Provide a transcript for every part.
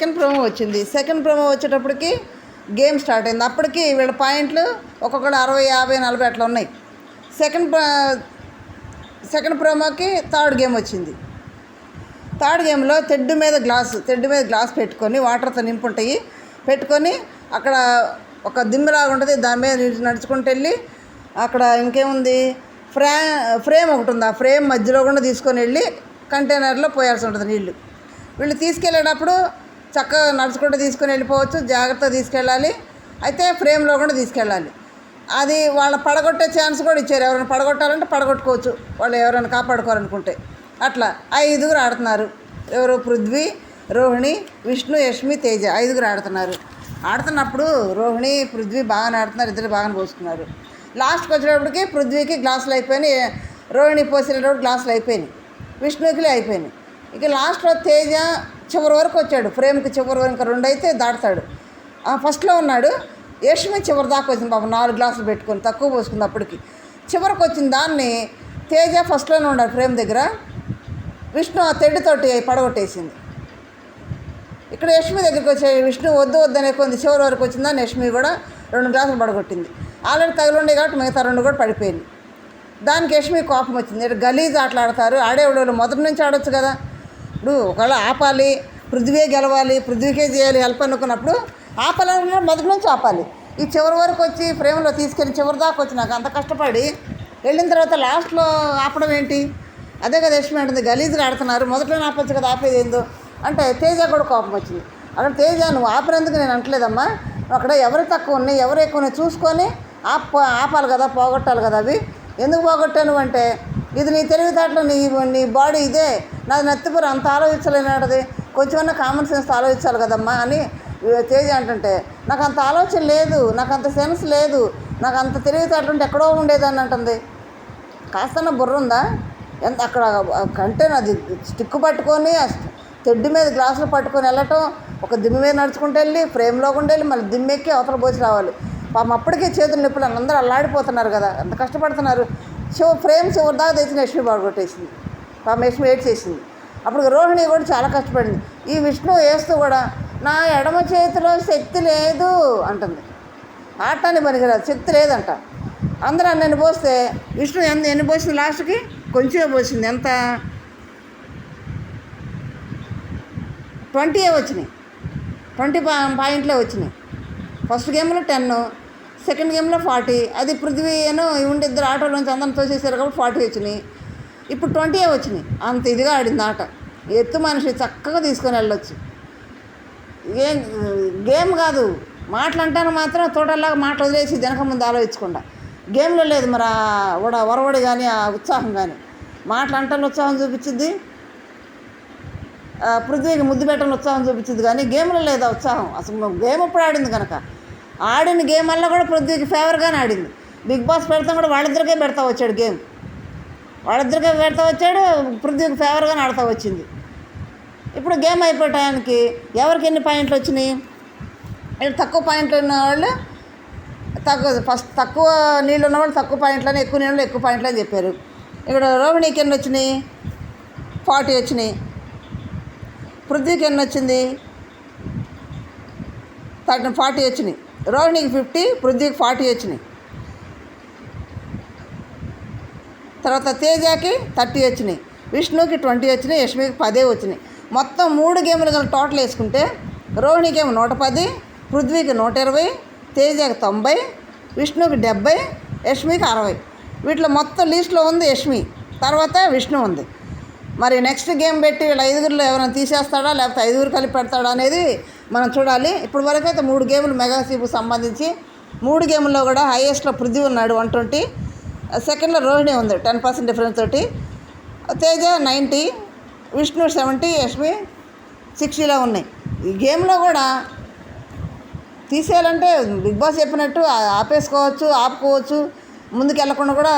Second promo వచ్చింది. Second promo వచ్చేటప్పటికి game start అయింది. అప్పటికి వీళ్ళ పాయింట్లు ఒక్కొక్కటి అరవై యాభై నలభై అట్లా ఉన్నాయి. సెకండ్ సెకండ్ ప్రోమోకి థర్డ్ గేమ్ వచ్చింది. థర్డ్ గేమ్లో తెడ్డు మీద గ్లాస్ తెడ్డు మీద గ్లాస్ పెట్టుకొని వాటర్తో నింపుంటాయి. పెట్టుకొని అక్కడ ఒక దిమ్మిలాగా ఉంటుంది. దాని మీద నడుచుకుంటూ వెళ్ళి అక్కడ ఇంకేముంది? ఫ్రే ఫ్రేమ్ ఒకటి ఉంది. ఆ ఫ్రేమ్ మధ్యలో కూడా తీసుకొని వెళ్ళి కంటైనర్లో పోయాల్సి ఉంటుంది నీళ్ళు వీళ్ళు తీసుకెళ్ళేటప్పుడు చక్కగా నడుచుకుంటూ తీసుకొని వెళ్ళిపోవచ్చు జాగ్రత్తగా తీసుకెళ్ళాలి. అయితే ఫ్రేమ్లో కూడా తీసుకెళ్ళాలి. అది వాళ్ళ పడగొట్టే ఛాన్స్ కూడా ఇచ్చారు. ఎవరైనా పడగొట్టాలంటే పడగొట్టుకోవచ్చు. వాళ్ళు ఎవరైనా కాపాడుకోవాలనుకుంటే. అట్లా ఐదుగురు ఆడుతున్నారు. ఎవరు? పృథ్వీ రోహిణి విష్ణు యష్మి తేజ ఐదుగురు ఆడుతున్నారు. ఆడుతున్నప్పుడు రోహిణి పృథ్వీ బాగానే ఆడుతున్నారు. ఇద్దరు బాగానే పోసుకున్నారు. లాస్ట్కి వచ్చేటప్పటికి పృథ్వీకి గ్లాసులు అయిపోయినాయి. రోహిణి పోసేటప్పుడు గ్లాసులు అయిపోయినాయి. విష్ణుకి అయిపోయినాయి. ఇక లాస్ట్లో తేజ చివరి వరకు వచ్చాడు. ఫ్రేమ్కి చివరి వరకు రెండు అయితే దాటుతాడు. ఆ, ఫస్ట్లో ఉన్నాడు. యష్మి చివరి దాకా వచ్చింది పాపం. నాలుగు గ్లాసులు పెట్టుకొని తక్కువ పోసుకుంది అప్పటికి. చివరికి వచ్చిన దాన్ని తేజ ఫస్ట్లోనే ఉన్నాడు ఫ్రేమ్ దగ్గర. విష్ణు ఆ తెడ్డుతోటి పడగొట్టేసింది. ఇక్కడ యష్మి దగ్గరికి వచ్చే విష్ణు వద్దు వద్దనే కొంది చివరి వరకు వచ్చిందని యష్మి కూడా రెండు గ్లాసులు పడగొట్టింది. ఆల్రెడీ తగిలిండే కాబట్టి మిగతా రెండు కూడా పడిపోయింది. దానికి యష్మి కోపం వచ్చింది. గలీజ్ ఆటలాడతారు ఆడేవాళ్ళు మొదటి నుంచి ఆడొచ్చు కదా. ఇప్పుడు ఒకవేళ ఆపాలి పృథ్వీ గెలవాలి పృథ్వీకే చేయాలి హెల్ప్ అనుకున్నప్పుడు ఆపాలనుకున్న మొదటి నుంచి ఆపాలి. ఈ చివరి వరకు వచ్చి ప్రేమలో తీసుకెళ్ళి చివరి దాకా వచ్చి నాకు అంత కష్టపడి వెళ్ళిన తర్వాత లాస్ట్లో ఆపడం ఏంటి? అదే కదా యష్మి అంటుంది గలీజ్గా ఆడుతున్నారు మొదట్లో ఆపచ్చు కదా ఆపేది ఏందో? అంటే తేజ కూడా కోపం వచ్చింది. అక్కడ తేజ నువ్వు ఆపినందుకు నేను అంటలేదమ్మా అక్కడ ఎవరు తక్కువ ఉన్నాయి ఎవరు ఎక్కువ ఉన్నాయి చూసుకొని ఆప ఆపాలి కదా పోగొట్టాలి కదా అవి. ఎందుకు పోగొట్టాను అంటే ఇది నీ తెలివితేటలు నీ నీ బాడీ ఇదే. నాది నత్తిపుర అంత ఆలోచించలేనాడది కొంచెమన్నా కామన్ సెన్స్ ఆలోచించాలి కదమ్మా అని తేజ అంటుంటే నాకు అంత ఆలోచన లేదు నాకు అంత సెన్స్ లేదు నాకు అంత తెలివితేటలు ఉంటే ఎక్కడో ఉండేదని అంటుంది. కాస్తన్న బుర్ర ఉందా? ఎంత అక్కడ కంటే నాది స్టిక్ పట్టుకొని తెడ్డు మీద గ్లాసులు పట్టుకొని వెళ్ళటం ఒక దిమ్మ మీద నడుచుకుంటూ వెళ్ళి ఫ్రేమ్లో కూడా వెళ్ళి మళ్ళీ దిమ్మెక్కి అవతల పోసి రావాలి. పాపం అప్పటికే చేతులు నొప్పులు అందరూ అల్లాడిపోతున్నారు కదా ఎంత కష్టపడుతున్నారు. చివ ఫ్రేమ్ చివరి దాకా తెచ్చిన లక్ష్మి బాగొట్టేసింది పాపం లక్ష్మి ఏడ్ చేసింది. అప్పుడు రోహిణి కూడా చాలా కష్టపడింది. ఈ విష్ణు వేస్తూ కూడా నా ఎడమ చేతిలో శక్తి లేదు అంటుంది. ఆటాన్ని పనికిరాదు శక్తి లేదంట. అందరూ అన్నని పోస్తే విష్ణు ఎంత ఎన్ని పోసింది లాస్ట్కి? కొంచెమే పోసింది. ఎంత? ట్వంటీ వచ్చినాయి. ట్వంటీ పా పాయింట్లే వచ్చినాయి. ఫస్ట్ గేమ్లో టెన్ సెకండ్ గేమ్లో ఫార్టీ. అది పృథ్వీ ఏనో ఉండి ఇద్దరు ఆటోలోంచి అందరం తోసేసారు కాబట్టి ఫార్టీ వచ్చినాయి. ఇప్పుడు ట్వంటీ వచ్చినాయి. అంత ఇదిగా ఆడింది ఆట. ఎత్తు మనిషి చక్కగా తీసుకొని వెళ్ళొచ్చు. ఏం గేమ్ కాదు. మాటలు అంటాను మాత్రం తోటల్లాగా మాటలు వదిలేసి వెనక ముందు ఆలోచించకుండా. గేమ్లో లేదు మరి ఆ వరవడి కానీ ఆ ఉత్సాహం కానీ మాటలు అంటాను ఉత్సాహం చూపించింది పృథ్వీకి ముద్దు పెట్టని ఉత్సాహం చూపించింది కానీ గేమ్లో లేదు ఆ ఉత్సాహం. అసలు గేమ్ ఎప్పుడు ఆడింది కనుక ఆడిన గేమ్ వల్ల కూడా పృథ్వీకి ఫేవర్గానే ఆడింది. బిగ్ బాస్ పెడతాం కూడా వాళ్ళిద్దరికే పెడతా వచ్చాడు గేమ్ వాళ్ళిద్దరికే పెడతా వచ్చాడు పృథ్వీకి ఫేవర్గానే ఆడుతూ వచ్చింది. ఇప్పుడు గేమ్ అయిపోయే టయానికి ఎవరికి ఎన్ని పాయింట్లు వచ్చినాయి? తక్కువ పాయింట్లు ఉన్న వాళ్ళు తక్కువ ఫస్ట్ తక్కువ నీళ్ళు ఉన్న వాళ్ళు తక్కువ పాయింట్లని ఎక్కువ నీళ్ళు ఎక్కువ పాయింట్లు అని చెప్పారు. ఇక్కడ రోహిణికి ఎన్ని వచ్చినాయి? ఫార్టీ వచ్చినాయి. పృథ్వీకి ఎన్ని వచ్చింది? థర్టీ ఫార్టీ వచ్చినాయి. రోహిణికి ఫిఫ్టీ పృథ్వీకి ఫార్టీ వచ్చినాయి. తర్వాత తేజాకి థర్టీ వచ్చినాయి విష్ణుకి ట్వంటీ వచ్చినాయి యష్మికి పదే వచ్చినాయి. మొత్తం మూడు గేములు గల టోటల్ వేసుకుంటే రోహిణికేమో నూట పది పృథ్వీకి నూట ఇరవై తేజకి తొంభై విష్ణుకి డెబ్బై యష్మికి అరవై. వీటిలో మొత్తం లీస్ట్లో ఉంది యష్మి తర్వాత విష్ణు ఉంది. మరి నెక్స్ట్ గేమ్ పెట్టి వీళ్ళ ఐదుగురిలో ఎవరైనా తీసేస్తాడా లేకపోతే ఐదుగురు కలిపి పెడతాడా అనేది మనం చూడాలి. ఇప్పుడు వరకు అయితే మూడు గేములు మెగాసీపు సంబంధించి మూడు గేముల్లో కూడా హైయెస్ట్లో పృథ్వీ ఉన్నాడు వన్ ట్వంటీ. సెకండ్లో రోహిణి ఉంది టెన్ పర్సెంట్ డిఫరెన్స్ తోటి. తేజ నైంటీ విష్ణు సెవెంటీ యష్మి సిక్స్టీలో ఉన్నాయి. ఈ గేమ్లో కూడా తీసేయాలంటే బిగ్ బాస్ చెప్పినట్టు ఆపేసుకోవచ్చు ఆపుకోవచ్చు ముందుకు వెళ్ళకుండా కూడా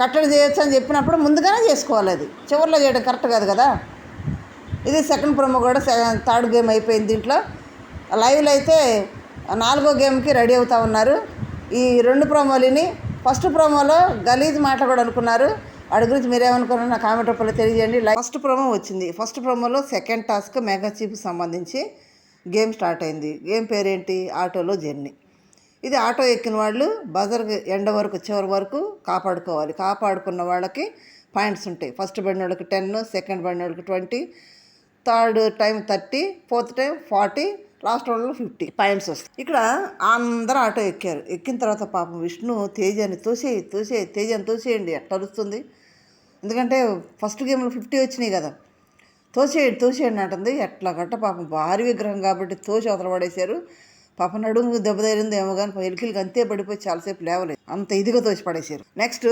కట్టడి చేయొచ్చు అని చెప్పినప్పుడు ముందుగానే చేసుకోవాలి అది. చివరిలో చేయడం కరెక్ట్ కాదు కదా. ఇది సెకండ్ ప్రోమో కూడా థర్డ్ గేమ్ అయిపోయింది దీంట్లో. లైవ్లో అయితే నాలుగో గేమ్కి రెడీ అవుతూ ఉన్నారు. ఈ రెండు ప్రోమోలని ఫస్ట్ ప్రోమోలో గలీజ్ మాటలు కూడా అనుకున్నారు. వాడి గురించి మీరేమనుకున్నారు నా కామెంట్ రూపంలో తెలియజేయండి. ఫస్ట్ ప్రోమో వచ్చింది. ఫస్ట్ ప్రోమోలో సెకండ్ టాస్క్ మెగా చీఫ్కి సంబంధించి గేమ్ స్టార్ట్ అయింది. గేమ్ పేరేంటి? ఆటోలో జర్నీ. ఇది ఆటో ఎక్కిన వాళ్ళు బజర్ ఎండ వరకు చివరి వరకు కాపాడుకోవాలి. కాపాడుకున్న వాళ్ళకి పాయింట్స్ ఉంటాయి. ఫస్ట్ బండి వాళ్ళకి టెన్ సెకండ్ బండి వాళ్ళకి twenty third time thirty fourth time forty last వాళ్ళు ఫిఫ్టీ పాయింట్స్ వస్తాయి. ఇక్కడ అందరూ ఆటో ఎక్కారు. ఎక్కిన తర్వాత పాపం విష్ణు తేజాన్ని తోసేయి తోసేయి తేజాన్ని తోసేయండి ఎట్లా అరుస్తుంది? ఎందుకంటే ఫస్ట్ గేమ్లో ఫిఫ్టీ వచ్చినాయి కదా. తోసేయండి తోసేయండి అంటుంది. ఎట్లా గట్ట పాపం భారీ విగ్రహం కాబట్టి తోసి అవతల పడేశారు. పాప నడుము దెబ్బ ఏమో కానీ ఎలికిలకి అంతే పడిపోయి చాలాసేపు లేవలేదు. అంత ఇదిగా తోసి పడేశారు. నెక్స్ట్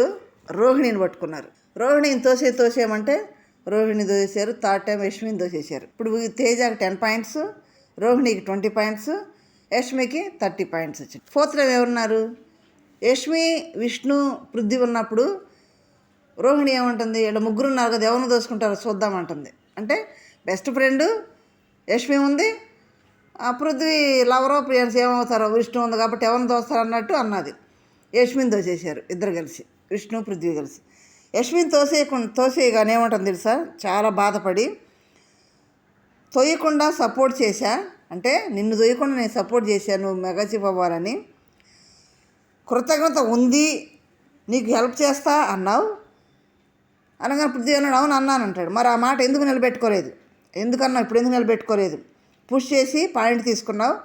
రోహిణిని పట్టుకున్నారు. రోహిణిని తోసే తోసేయమంటే రోహిణి దోసేశారు థర్డ్ టైం యశ్విని దోసేశారు ఇప్పుడు తేజాకి టెన్ పాయింట్స్ రోహిణికి ట్వంటీ పాయింట్స్ యష్మికి థర్టీ పాయింట్స్ వచ్చింది ఫోర్త్ టైం ఎవరున్నారు? యష్మి విష్ణు పృథ్వీ ఉన్నప్పుడు రోహిణి ఏమంటుంది? వీళ్ళ ముగ్గురు ఉన్నారు కదా ఎవరిని దోసుకుంటారో చూద్దామంటుంది అంటే బెస్ట్ ఫ్రెండ్ యష్మి ఉంది పృథ్వీ లవరో ప్రియాన్స్ ఏమవుతారో విష్ణు ఉంది కాబట్టి ఎవరిని దోస్తారు అన్నట్టు అన్నది. యష్మిని తోసేశారు ఇద్దరు కలిసి విష్ణు పృథ్వీ కలిసి. యష్మిని తోసేయకుండా తోసేయగానే ఏమంటుంది తెలుసా? చాలా బాధపడి తొయ్యకుండా సపోర్ట్ చేశా. అంటే నిన్ను తొయ్యకుండా నేను సపోర్ట్ చేశాను నువ్వు మెగాచిప్ అవ్వాలని. కృతజ్ఞత ఉంది నీకు హెల్ప్ చేస్తా అన్నావు. అనగానే పృథ్వీ అన్నాడు అవును అన్నాను అంటాడు. మరి ఆ మాట ఎందుకు నిలబెట్టుకోలేదు? ఎందుకన్నా ఇప్పుడు ఎందుకు నిలబెట్టుకోలేదు? పుష్ చేసి పాయింట్ తీసుకున్నావు.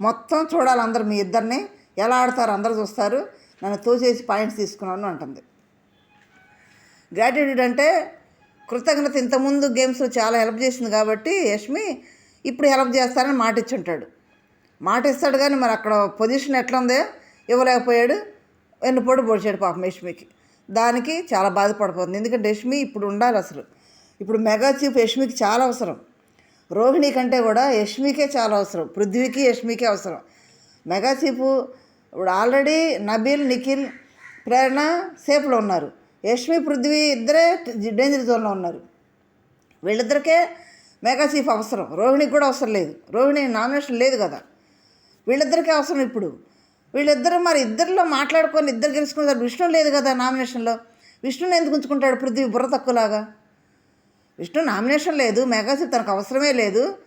మొత్తం చూడాలి అందరు మీ ఇద్దరిని. ఎలా ఆడతారు? అందరు చూస్తారు. నన్ను తోచేసి పాయింట్స్ తీసుకున్నాను అంటుంది. గ్రాటిట్యూడ్ అంటే కృతజ్ఞత ఇంతకుముందు గేమ్స్లో చాలా హెల్ప్ చేసింది కాబట్టి యష్మి ఇప్పుడు హెల్ప్ చేస్తానని మాట ఇచ్చుంటాడు. మాట ఇస్తాడు కానీ మరి అక్కడ పొజిషన్ ఎట్లా ఉందో ఇవ్వలేకపోయాడు. వెన్నుపోటు పొడిచాడు పాపం యష్మికి. దానికి చాలా బాధపడిపోతుంది. ఎందుకంటే యష్మి ఇప్పుడు ఉండాలి అసలు. ఇప్పుడు మెగా చీఫ్ యష్మికి చాలా అవసరం. రోహిణి కంటే కూడా యష్మికే చాలా అవసరం. పృథ్వీకి యష్మికే అవసరం. మెగా చీఫ్ ఇప్పుడు ఆల్రెడీ నబీల్ నిఖిల్ ప్రేరణ సేఫ్లో ఉన్నారు. యష్మి పృథ్వీ ఇద్దరే డేంజర్ జోన్లో ఉన్నారు. వీళ్ళిద్దరికే మెగా చీఫ్ అవసరం. రోహిణికి కూడా అవసరం లేదు. రోహిణి నామినేషన్ లేదు కదా. వీళ్ళిద్దరికీ అవసరం ఇప్పుడు. వీళ్ళిద్దరు మరి ఇద్దరిలో మాట్లాడుకొని ఇద్దరు గెలుచుకుంటారు విష్ణు లేదు కదా నామినేషన్లో విష్ణుని ఎందుకు ఉంచుకుంటాడు పృథ్వీ బుర్ర తక్కువలాగా? విష్ణు నామినేషన్ లేదు. మెగా తనకు అవసరమే లేదు.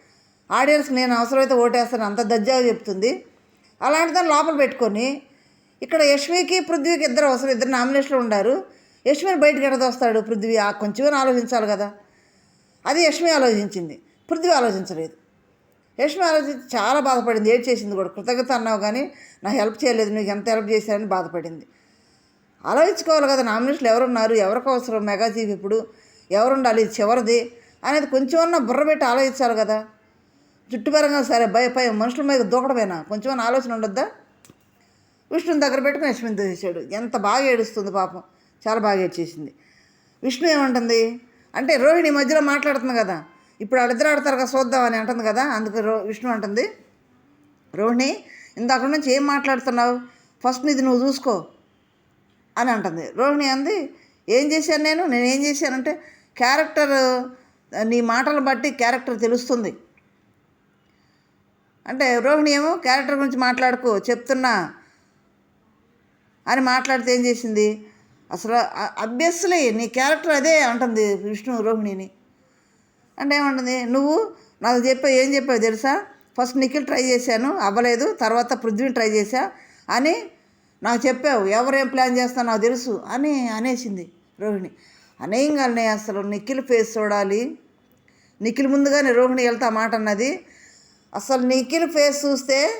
ఆడియన్స్కి నేను అవసరమైతే ఓటేస్తాను. అంత దజ్జాగా చెప్తుంది. అలాంటి దాన్ని లోపల పెట్టుకొని ఇక్కడ యష్మికి పృథ్వీకి ఇద్దరు అవసరం. ఇద్దరు నామినేషన్లో ఉండారు. యశ్మిని బయటకు ఎడదోస్తాడు పృథ్వీ ఆ కొంచెం ఆలోచించాలి కదా. అది యష్మి ఆలోచించింది. పృథ్వీ ఆలోచించలేదు. యష్మి ఆలోచించి చాలా బాధపడింది. ఏడ్ చేసింది కూడా. కృతజ్ఞత అన్నావు కానీ నా హెల్ప్ చేయలేదు. నీకు ఎంత హెల్ప్ చేశారని బాధపడింది. ఆలోచించుకోవాలి కదా. నామినేషన్లు ఎవరున్నారు? ఎవరికి అవసరం? మెగా ఇప్పుడు ఎవరుండాలి? ఇది చివరిది అనేది కొంచెం ఉన్న బుర్ర పెట్టి ఆలోచించాలి కదా. చుట్టుపరంగా సరే భయ పై మనుషుల మీద దూకడమేనా? కొంచెం ఆలోచన ఉండొద్దా? విష్ణుని దగ్గర పెట్టుకుని యశ్మిని తీసాడు ఎంత బాగా ఏడుస్తుంది పాపం. చాలా బాగా ఏడ్చేసింది విష్ణు ఏమంటుంది? అంటే రోహిణి మధ్యలో మాట్లాడుతుంది కదా. ఇప్పుడు వాళ్ళిద్దరు ఆడతారు కదా చూద్దామని అంటుంది కదా. అందుకు రో విష్ణు అంటుంది రోహిణి ఇందాక నుంచి ఏం మాట్లాడుతున్నావు? ఫస్ట్ ఇది నువ్వు చూసుకో అని అంటుంది. రోహిణి అంది ఏం చేశాను నేను? నేను ఏం చేశానంటే క్యారెక్టర్ నీ మాటలు బట్టి క్యారెక్టర్ తెలుస్తుంది. అంటే రోహిణి ఏమో క్యారెక్టర్ గురించి మాట్లాడుకో చెప్తున్నా అని మాట్లాడితే ఏం చేసింది? అసలు అభ్యస్లీ నీ క్యారెక్టర్ అదే అంటుంది విష్ణు రోహిణిని. అంటే ఏమంటుంది నువ్వు నాకు చెప్పావు ఏం చెప్పావు తెలుసా? ఫస్ట్ నిఖిల్ ట్రై చేశాను అవ్వలేదు తర్వాత పృథ్వీని ట్రై చేశా అని నాకు చెప్పావు ఎవరేం ప్లాన్ చేస్తా నాకు తెలుసు అని అనేసింది రోహిణి. అనేయంగానే అసలు నిఖిల్ ఫేస్ చూడాలి. నిఖిల్ ముందుగానే రోహిణి వెళ్తా మాట అన్నది. అసలు నిఖిల్ ఫేస్ చూస్తే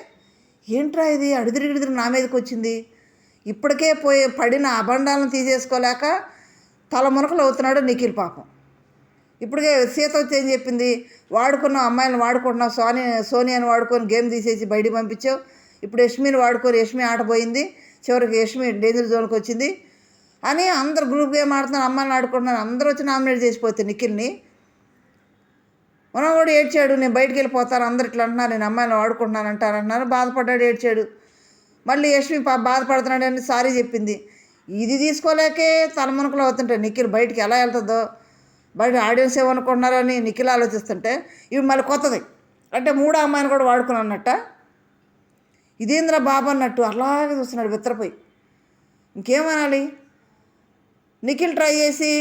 ఏంట్రా ఇది? అడిదిరిగిడిదిరి నా మీదకి వచ్చింది. ఇప్పటికే పోయి పడిన అబండాలను తీసేసుకోలేక తల మునకలు అవుతున్నాడు నిఖిల్ పాపం. ఇప్పటికే సీత వచ్చి ఏం చెప్పింది? వాడుకున్న అమ్మాయిని వాడుకుంటున్నావు సోని సోనియాని వాడుకొని గేమ్ తీసేసి బయటికి పంపించావు. ఇప్పుడు యష్మిని వాడుకొని యష్మి ఆట పోయింది. చివరికి యష్మి డేంజర్ జోన్కి వచ్చింది. అని అందరు గ్రూప్ గేమ్ ఆడుతున్నారు అమ్మాయిని ఆడుకుంటున్నారు. అందరూ వచ్చి నామినేట్ చేసిపోతే నిఖిల్ని. మనం కూడా ఏడ్చాడు నేను బయటికి వెళ్ళిపోతాను అందరు ఇట్లా అంటున్నారు నేను అమ్మాయిని వాడుకుంటున్నాను అంటారు అంటున్నారు బాధపడ్డాడు ఏడ్చాడు. మళ్ళీ యశ్వి బాధపడుతున్నాడని బాధపడుతున్నాడు అని సారీ చెప్పింది. ఇది తీసుకోలేకే తలమునకలు అవుతుంటాయి నిఖిల్ బయటికి ఎలా వెళ్తుందో బయట ఆడియన్స్ ఏమనుకుంటున్నారని నిఖిల్ ఆలోచిస్తుంటే ఇవి మళ్ళీ కొత్తది. అంటే మూడో అమ్మాయిని కూడా వాడుకుని అన్నట్ట బాబు అన్నట్టు అలాగే చూస్తున్నాడు విత్తరపోయి ఇంకేమనాలి? నిఖిల్ ట్రై చేసి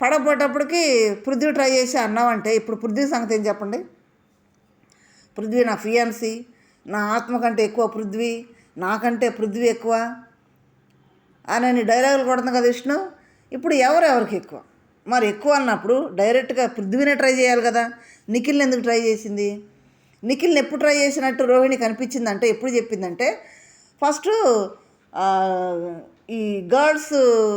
పడబోయేటప్పటికి పృథ్వీ ట్రై చేసి అన్నామంటే ఇప్పుడు పృథ్వీ సంగతి ఏం చెప్పండి? పృథ్వీ నా ఫియాన్సీ నా ఆత్మ కంటే ఎక్కువ పృథ్వీ నాకంటే పృథ్వీ ఎక్కువ? అని డైలాగులు కొడుతుంది కదా విష్ణు. ఇప్పుడు ఎవరు ఎవరికి ఎక్కువ? మరి ఎక్కువ అన్నప్పుడు డైరెక్ట్గా పృథ్వీనే ట్రై చేయాలి కదా. నిఖిల్ని ఎందుకు ట్రై చేసింది? నిఖిల్ని ఎప్పుడు ట్రై చేసినట్టు రోహిణి కనిపించిందంటే ఎప్పుడు చెప్పిందంటే ఫస్ట్ ఈ గర్ల్స్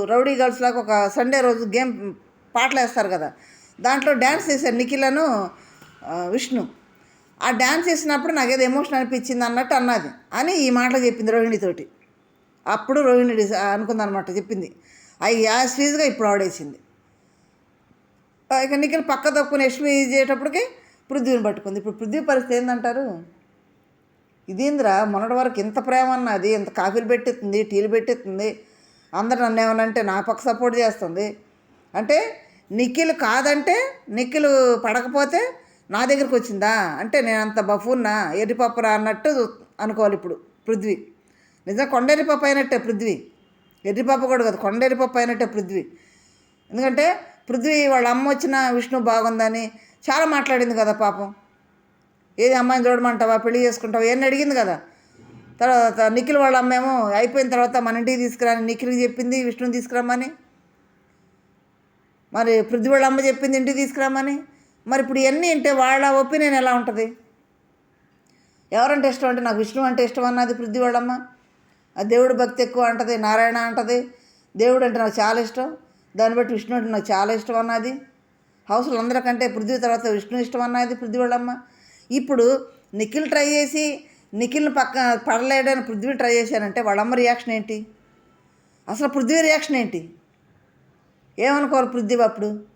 రౌడీ గర్ల్స్ లాగా ఒక సండే రోజు గేమ్ పాటలు వేస్తారు కదా. దాంట్లో డ్యాన్స్ చేశారు నిఖిలను ఆ, విష్ణు. ఆ డ్యాన్స్ చేసినప్పుడు నాకు ఏదో ఎమోషన్ అనిపించింది అన్నట్టు అన్నది. అని ఈ మాటలు చెప్పింది రోహిణితోటి అప్పుడు రోహిణి అనుకుంది అనుకుందనమాట చెప్పింది. అవి యాజ్ ఫీజ్గా ఇప్పుడు ఆడేసింది. ఇక నిఖిల్ పక్క తప్పుకుని యశ్మి చేసేటప్పటికి పృథ్వీని పట్టుకుంది. ఇప్పుడు పృథ్వీ పరిస్థితి ఏంటంటారు ఇదేందిరా మొన్నటి వరకు ఇంత ప్రేమ అన్నది ఇంత కాఫీలు పెట్టిస్తుంది టీలు పెట్టిస్తుంది. అందరు నన్ను ఏమన్నా అంటే నా పక్క సపోర్ట్ చేస్తుంది. అంటే నిఖిల్ కాదంటే నిఖిల్ పడకపోతే నా దగ్గరికి వచ్చిందా? అంటే నేను అంత బఫూన్నా ఎర్రిపప్పురా అన్నట్టు అనుకోవాలి ఇప్పుడు పృథ్వీ. నిజం కొండెర్రిపప్పు అయినట్టే పృథ్వీ. ఎర్రిపప్పు కూడా కాదు కొండెర్రిపప్పు అయినట్టే పృథ్వీ. ఎందుకంటే పృథ్వీ వాళ్ళ అమ్మ వచ్చిన విష్ణు బాగుందని చాలా మాట్లాడింది కదా పాపం. ఏది అమ్మాయిని చూడమంటావా? పెళ్ళి చేసుకుంటావా? ఏమని అడిగింది కదా. తర్వాత నిఖిల్ వాళ్ళ అమ్మేమో అయిపోయిన తర్వాత మన ఇంటికి తీసుకురాని నిఖిల్కి చెప్పింది విష్ణుని తీసుకురమ్మని. మరి పృథ్వీ వాళ్ళ అమ్మ చెప్పింది ఇంటికి తీసుకురామని మరి ఇప్పుడు ఇవన్నీ అంటే వాళ్ళ ఒపీనియన్ ఎలా ఉంటుంది? ఎవరంటే ఇష్టం అంటే నాకు విష్ణు అంటే ఇష్టం అన్నది పృథ్వీ వాళ్ళమ్మ. ఆ దేవుడు భక్తి ఎక్కువ అంటది నారాయణ అంటది. దేవుడు అంటే నాకు చాలా ఇష్టం. దాన్ని బట్టి విష్ణు అంటే నాకు చాలా ఇష్టం అన్నది. హౌస్లో అందరికంటే పృథ్వీ తర్వాత విష్ణు ఇష్టం అన్నది పృథ్వీ వాళ్ళమ్మ. ఇప్పుడు నిఖిల్ ట్రై చేసి నిఖిల్ని పక్క పడలేడని పృథ్వీ ట్రై చేశానంటే వాళ్ళమ్మ రియాక్షన్ ఏంటి? అసలు పృథ్వీ రియాక్షన్ ఏంటి? ఏమనుకోవాలి పృథ్వీ అప్పుడు?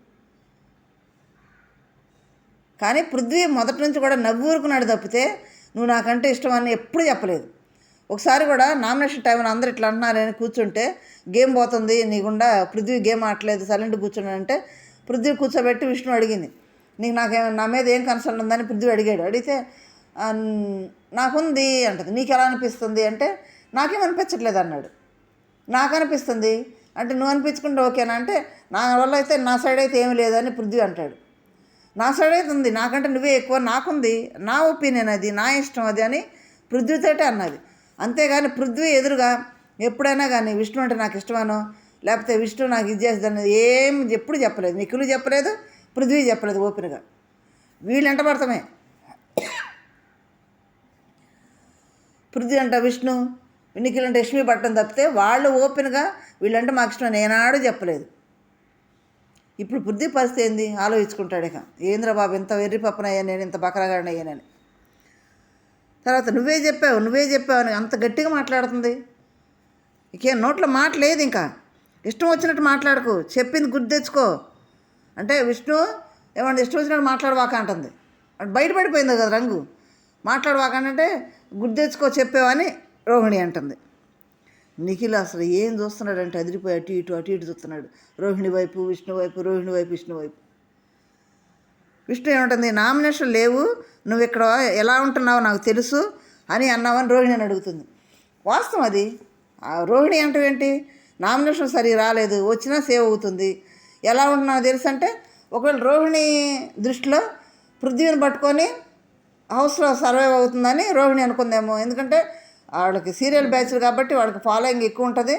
కానీ పృథ్వీ మొదటి నుంచి కూడా నవ్వూరుకున్నాడు తప్పితే నువ్వు నాకంటే ఇష్టం అని ఎప్పుడు చెప్పలేదు. ఒకసారి కూడా నామినేషన్ టైంలో అందరు ఇట్లా అంటున్నారని కూర్చుంటే గేమ్ పోతుంది నీకుండా పృథ్వీ గేమ్ ఆడలేదు సైలెంట్ కూర్చున్నాడంటే పృథ్వీ కూర్చోబెట్టి విష్ణు అడిగింది. నీకు నాకే నా మీద ఏం కన్సర్న్ ఉందని పృథ్వీ అడిగాడు. అడిగితే నాకుంది అంటది. నీకు ఎలా అనిపిస్తుంది? అంటే నాకేం అనిపించట్లేదు అన్నాడు. నాకు అనిపిస్తుంది అంటే నువ్వు అనిపించుకుంటే ఓకేనా? అంటే నా వల్ల అయితే నా సైడ్ అయితే ఏమి లేదని పృథ్వీ అంటాడు. నా సైడ్ ఉంది. నాకంటే నువ్వే ఎక్కువ. నాకుంది. నా ఒపీనియన్ అది. నా ఇష్టం అది అని పృథ్వీతోటే అన్నది. అంతేగాని పృథ్వీ ఎదురుగా ఎప్పుడైనా కానీ విష్ణు అంటే నాకు ఇష్టమానో లేకపోతే విష్ణు నాకు ఇది చేస్తుంది ఏం ఎప్పుడు చెప్పలేదు. నిఖిలు చెప్పలేదు పృథ్వీ చెప్పలేదు ఓపెన్గా వీళ్ళు ఎంట పడతామే? పృథ్వీ అంట విష్ణు నిఖిల్ అంటే లక్ష్మి పట్టడం తప్పితే వాళ్ళు ఓపెన్గా వీళ్ళంటే మాకు ఇష్టం. నేనాడు చెప్పలేదు. ఇప్పుడు బుద్ధి పరిస్థితి ఏంది? ఆలోచించుకుంటాడు ఇక. ఏంద్ర బాబు ఇంత వెర్రి పప్పనయ్యా నేను ఇంత బకరగాడనయ్యానని తర్వాత నువ్వే చెప్పావు నువ్వే చెప్పావు అని అంత గట్టిగా మాట్లాడుతుంది. ఇకేం నోట్లో మాట లేదు ఇంకా. ఇష్టం వచ్చినట్టు మాట్లాడుకో. చెప్పింది గుర్తు తెచ్చుకో. అంటే విష్ణు ఏమన్నా ఇష్టం వచ్చినట్టు మాట్లాడవాక అంటుంది. బయటపడిపోయింది కదా రంగు. మాట్లాడవాక అంటే గుర్తు తెచ్చుకో చెప్పావని రోహిణి అంటుంది. నిఖిల్ అసలు ఏం చూస్తున్నాడంటే అదిరిపోయి అటు ఇటు అటు ఇటు చూస్తున్నాడు. రోహిణి వైపు విష్ణు వైపు రోహిణి వైపు విష్ణు వైపు. విష్ణు ఏమంటుంది నామినేషన్ లేవు నువ్వు ఇక్కడ ఎలా ఉంటున్నావో నాకు తెలుసు అని అన్నావని రోహిణి అని అడుగుతుంది. వాస్తవం అది. రోహిణి అంటే ఏంటి నామినేషన్ సరి రాలేదు వచ్చినా సేవ్ అవుతుంది. ఎలా ఉంటున్నావు తెలుసు అంటే ఒకవేళ రోహిణి దృష్టిలో పృథ్వీని పట్టుకొని హౌస్లో సర్వైవ్ అవుతుందని రోహిణి అనుకుందేమో. ఎందుకంటే వాళ్ళకి సీరియల్ బ్యాచ్ కాబట్టి వాళ్ళకి ఫాలోయింగ్ ఎక్కువ ఉంటుంది.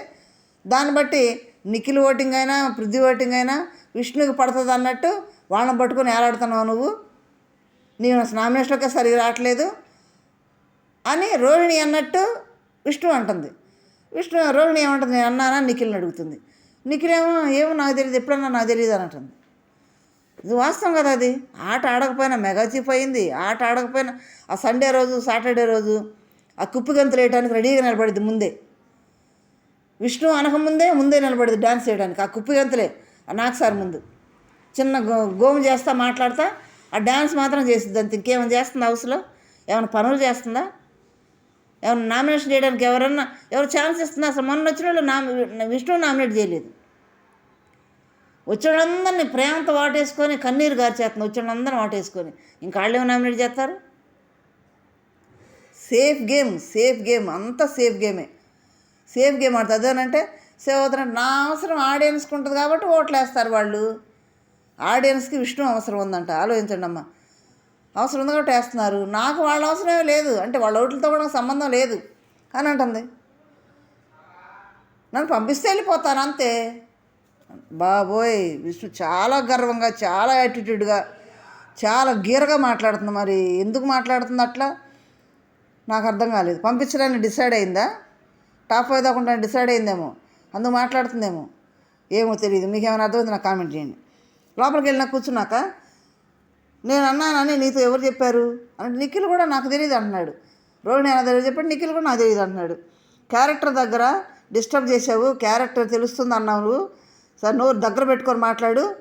దాన్ని బట్టి నిఖిల్ ఓటింగ్ అయినా పృథ్వీ ఓటింగ్ అయినా విష్ణుకి పడుతుంది అన్నట్టు వాళ్ళని పట్టుకొని ఏలాడుతున్నావు నువ్వు? నేను నామినేషన్లోకే సరిగా రావట్లేదు అని రోహిణి అన్నట్టు విష్ణు అంటుంది. విష్ణు రోహిణి ఏమంటుంది? నేను అన్నానా? నిఖిల్ని అడుగుతుంది. నిఖిల్ ఏమో ఏమో నాకు తెలియదు ఎప్పుడన్నా నాకు తెలియదు అని అంటుంది. ఇది వాస్తవం కదా అది. ఆట ఆడకపోయినా మెగా చీఫ్ అయింది. ఆట ఆడకపోయినా ఆ సండే రోజు సాటర్డే రోజు ఆ కుప్పి గంతులు వేయడానికి రెడీగా నిలబడింది ముందే. విష్ణు అనకముందే ముందే నిలబడింది డాన్స్ చేయడానికి ఆ కుప్పి గంతులే ఆ నాకు సార్ ముందు. చిన్న గో గోము చేస్తా మాట్లాడతా ఆ డ్యాన్స్ మాత్రం చేస్తుంది అంత. ఇంకేమైనా చేస్తుందా హౌస్లో? ఏమైనా పనులు చేస్తుందా? ఏమైనా నామినేషన్ చేయడానికి ఎవరన్నా ఎవరు ఛాన్స్ ఇస్తుందా అసలు మొన్న వచ్చిన వాళ్ళు నామి విష్ణు నామినేట్ చేయలేదు. వచ్చినందరినీ ప్రేమతో వాటేసుకొని కన్నీరు గార్చేస్తుంది వచ్చినందరిని వాటేసుకొని. ఇంకా వాళ్ళు ఏమో నామినేట్ చేస్తారు? సేఫ్ గేమ్ సేఫ్ గేమ్ అంతా సేఫ్ గేమే. సేఫ్ గేమ్ ఆడుతుంది అదేనంటే సేవ్ అవుతున్నట్టు నా అవసరం ఆడియన్స్కి ఉంటుంది కాబట్టి ఓట్లేస్తారు వాళ్ళు. ఆడియన్స్కి విష్ణు అవసరం ఉందంట. ఆలోచించండి అమ్మ. అవసరం ఉంది కాబట్టి వేస్తున్నారు. నాకు వాళ్ళ అవసరమే లేదు. అంటే వాళ్ళ ఓట్లతో కూడా సంబంధం లేదు. అని అంటుంది. నన్ను పంపిస్తే వెళ్ళిపోతాను అంతే. బాబోయ్ విష్ణు చాలా గర్వంగా చాలా యాటిట్యూడ్గా చాలా గీరగా మాట్లాడుతుంది మరి. ఎందుకు మాట్లాడుతుంది అట్లా? నాకు అర్థం కాలేదు. పంపించడానికి డిసైడ్ అయిందా? టాప్ ఫైవ్ దాకుండా డిసైడ్ అయిందేమో? అందుకు మాట్లాడుతుందేమో? ఏమో తెలియదు మీకు ఏమైనా అర్థమైంది? నాకు కామెంట్ చేయండి. లోపలికి వెళ్ళినా కూర్చున్నాక నేను అన్నానని నీతో ఎవరు చెప్పారు? అంటే నిఖిల్ కూడా నాకు తెలియదు అంటున్నాడు. రోహిణి అన్న తెలియదు చెప్పాడు? నిఖిల్ కూడా నాకు తెలియదు అంటున్నాడు. క్యారెక్టర్ దగ్గర డిస్టర్బ్ చేసావు క్యారెక్టర్ తెలుస్తుంది అన్నావు సార్ నోరు దగ్గర పెట్టుకొని మాట్లాడు.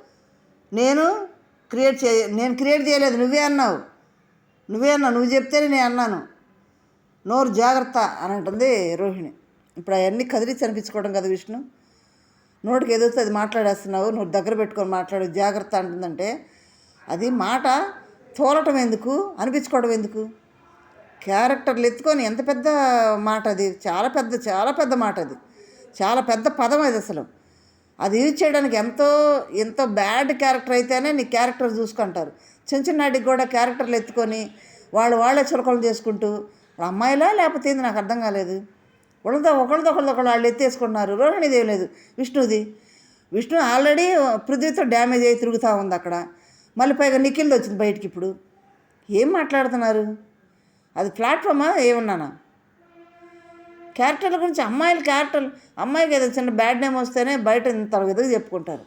నేను క్రియేట్ చే నేను క్రియేట్ చేయలేదు. నువ్వే అన్నావు. నువ్వే అన్నావు. నువ్వు చెప్తేనే నేను అన్నాను. నోరు జాగ్రత్త అని అంటుంది రోహిణి. ఇప్పుడు అవన్నీ కదిలిచ్చి అనిపించుకోవడం కదా విష్ణు. నోటికి ఎదుగుతుంది అది మాట్లాడేస్తున్నావు నువ్వు దగ్గర పెట్టుకొని మాట్లాడు జాగ్రత్త అంటుందంటే అది మాట తోలటం ఎందుకు అనిపించుకోవడం ఎందుకు? క్యారెక్టర్లు ఎత్తుకొని ఎంత పెద్ద మాట అది? చాలా పెద్ద చాలా పెద్ద మాట అది. చాలా పెద్ద పదం అది అసలు. అది యూజ్ చేయడానికి ఎంతో ఎంతో బ్యాడ్ క్యారెక్టర్ అయితేనే నీ క్యారెక్టర్ చూసుకుంటారు. చిన్న చిన్నటికి కూడా క్యారెక్టర్లు ఎత్తుకొని వాళ్ళు వాళ్ళే చులకలు చేసుకుంటూ వాళ్ళ అమ్మాయిలా లేకపోతే ఏంది నాకు అర్థం కాలేదు? ఒకళ్ళతో ఒకళ్ళతో ఒకళ్ళతో ఒకళ్ళు వాళ్ళు ఎత్తేసుకుంటున్నారు. రోహిణిదేవి ఏం లేదు. విష్ణుది. విష్ణు ఆల్రెడీ పృథ్వీతో డ్యామేజ్ అయ్యి తిరుగుతూ ఉంది అక్కడ. మళ్ళీ పైగా నిఖిల్ది వచ్చింది బయటికి ఇప్పుడు. ఏం మాట్లాడుతున్నారు? అది ప్లాట్ఫామా ఏమన్నానా? క్యారెక్టర్ల గురించి అమ్మాయిల క్యారెక్టర్లు అమ్మాయికి ఏదో చిన్న బ్యాడ్ నేమ్ వస్తేనే బయట ఇంత విధంగా చెప్పుకుంటారు.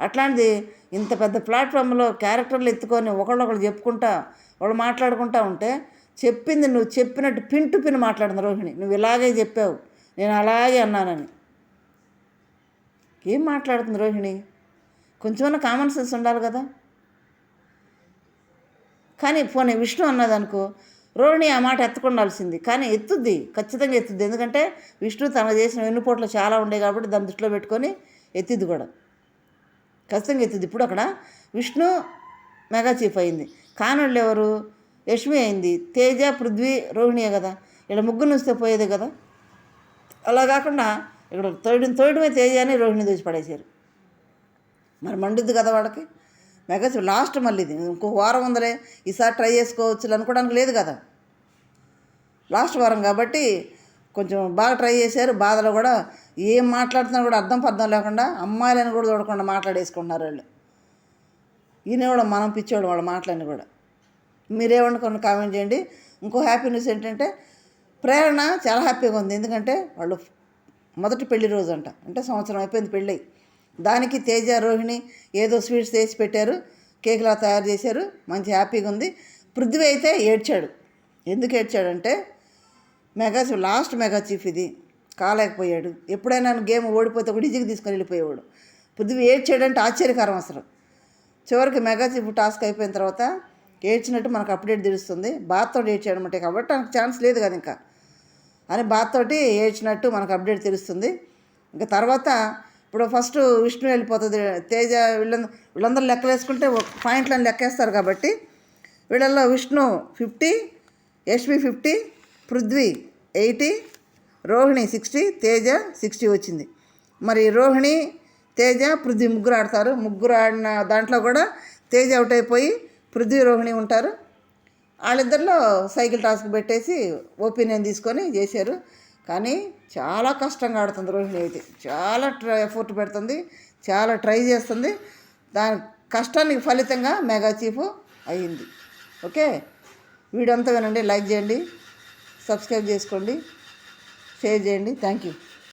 అట్లాంటిది ఇంత పెద్ద ప్లాట్ఫామ్లో క్యారెక్టర్లు ఎత్తుకొని ఒకళ్ళొకళ్ళు చెప్పుకుంటా వాళ్ళు మాట్లాడుకుంటా ఉంటే చెప్పింది నువ్వు చెప్పినట్టు పింటు పిన్ మాట్లాడుతుంది రోహిణి. నువ్వు ఇలాగే చెప్పావు. నేను అలాగే అన్నానని. ఏం మాట్లాడుతుంది రోహిణి? కొంచెమన్నా కామన్ సెన్స్ ఉండాలి కదా. కానీ పోనీ విష్ణు అన్నదనుకో రోహిణి ఆ మాట ఎత్తకుండాల్సింది. కానీ ఎత్తుద్ది ఖచ్చితంగా ఎత్తుద్ది. ఎందుకంటే విష్ణు తన చేసిన వెన్నుపోట్లు చాలా ఉండే కాబట్టి దాని దృష్టిలో పెట్టుకొని ఎత్తిద్ది కూడా. ఖచ్చితంగా ఎత్తుద్ది. ఇప్పుడు అక్కడ విష్ణు మెగా చీఫ్ అయింది. కానోళ్ళు ఎవరు? యష్మి అయింది తేజ పృథ్వీ రోహిణియే కదా? ఇక్కడ ముగ్గురు వస్తే పోయేదే కదా? అలా కాకుండా ఇక్కడ తోయడం తోయడమే తేజ అని రోహిణి దూసి పడేశారు. మరి మండుద్ది కదా వాళ్ళకి? మెగా లాస్ట్ మళ్ళీ ఇది. ఇంకో వారం ఉందలే. ఈసారి ట్రై చేసుకోవచ్చు అనుకోవడానికి లేదు కదా? లాస్ట్ వారం కాబట్టి కొంచెం బాగా ట్రై చేశారు. బాధలో కూడా ఏం మాట్లాడుతున్నా కూడా అర్థం పర్థం లేకుండా అమ్మాయిలని కూడా చూడకుండా మాట్లాడేసుకుంటున్నారు వాళ్ళు. ఈయన కూడా మనం పిచ్చోడు వాళ్ళ మాటలని కూడా. మీరేమన్నా కొన్ని కామెంట్ చేయండి. ఇంకో హ్యాపీ న్యూస్ ఏంటంటే ప్రేరణ చాలా హ్యాపీగా ఉంది. ఎందుకంటే వాళ్ళు మొదటి పెళ్ళి రోజు అంట. అంటే సంవత్సరం అయిపోయింది పెళ్ళి. దానికి తేజ రోహిణి ఏదో స్వీట్స్ చేసి పెట్టారు. కేకులా తయారు చేశారు. మంచి హ్యాపీగా ఉంది. పృథ్వీ అయితే ఏడ్చాడు. ఎందుకు ఏడ్చాడంటే mega chief last mega chief ఇది. కాలేకపోయాడు. ఎప్పుడైనా గేమ్ ఓడిపోతే కూడా ఈజీగా తీసుకొని వెళ్ళిపోయేవాడు. పృథ్వీ ఏడ్చాడంటే ఆశ్చర్యకరం అసలు. చివరికి మెగా చీఫ్ టాస్క్ అయిపోయిన తర్వాత ఏడ్చినట్టు మనకు అప్డేట్ తెలుస్తుంది. బాత్తో ఏడ్చాడు అనమాట కాబట్టి మనకు ఛాన్స్ లేదు కదా ఇంకా. అని బాత్తోటి ఏడ్చినట్టు మనకు అప్డేట్ తెలుస్తుంది. ఇంకా తర్వాత ఇప్పుడు ఫస్ట్ విష్ణు వెళ్ళిపోతుంది. తేజ వీళ్ళందరూ వీళ్ళందరూ లెక్కలు వేసుకుంటే పాయింట్లను లెక్కేస్తారు కాబట్టి వీళ్ళల్లో Vishnu fifty Yashmi fifty Prithvi eighty Rohini sixty Teja sixty వచ్చింది. మరి రోహిణి తేజ పృథ్వీ ముగ్గురు ఆడతారు. ముగ్గురు ఆడిన దాంట్లో కూడా తేజ అవుట్ అయిపోయి పృథ్వీ రోహిణి ఉంటారు. వాళ్ళిద్దరిలో సైకిల్ టాస్క్ పెట్టేసి ఒపీనియన్ తీసుకొని చేశారు. కానీ చాలా కష్టంగా ఆడుతుంది రోహిణి అయితే. చాలా ట్రై ఎఫర్ట్ పెడుతుంది. చాలా ట్రై చేస్తుంది. దాని కష్టానికి ఫలితంగా మెగా చీఫ్ అయ్యింది. ఓకే? వీడియో అంతా వినండి. లైక్ చేయండి. సబ్స్క్రైబ్ చేసుకోండి. షేర్ చేయండి. Thank you.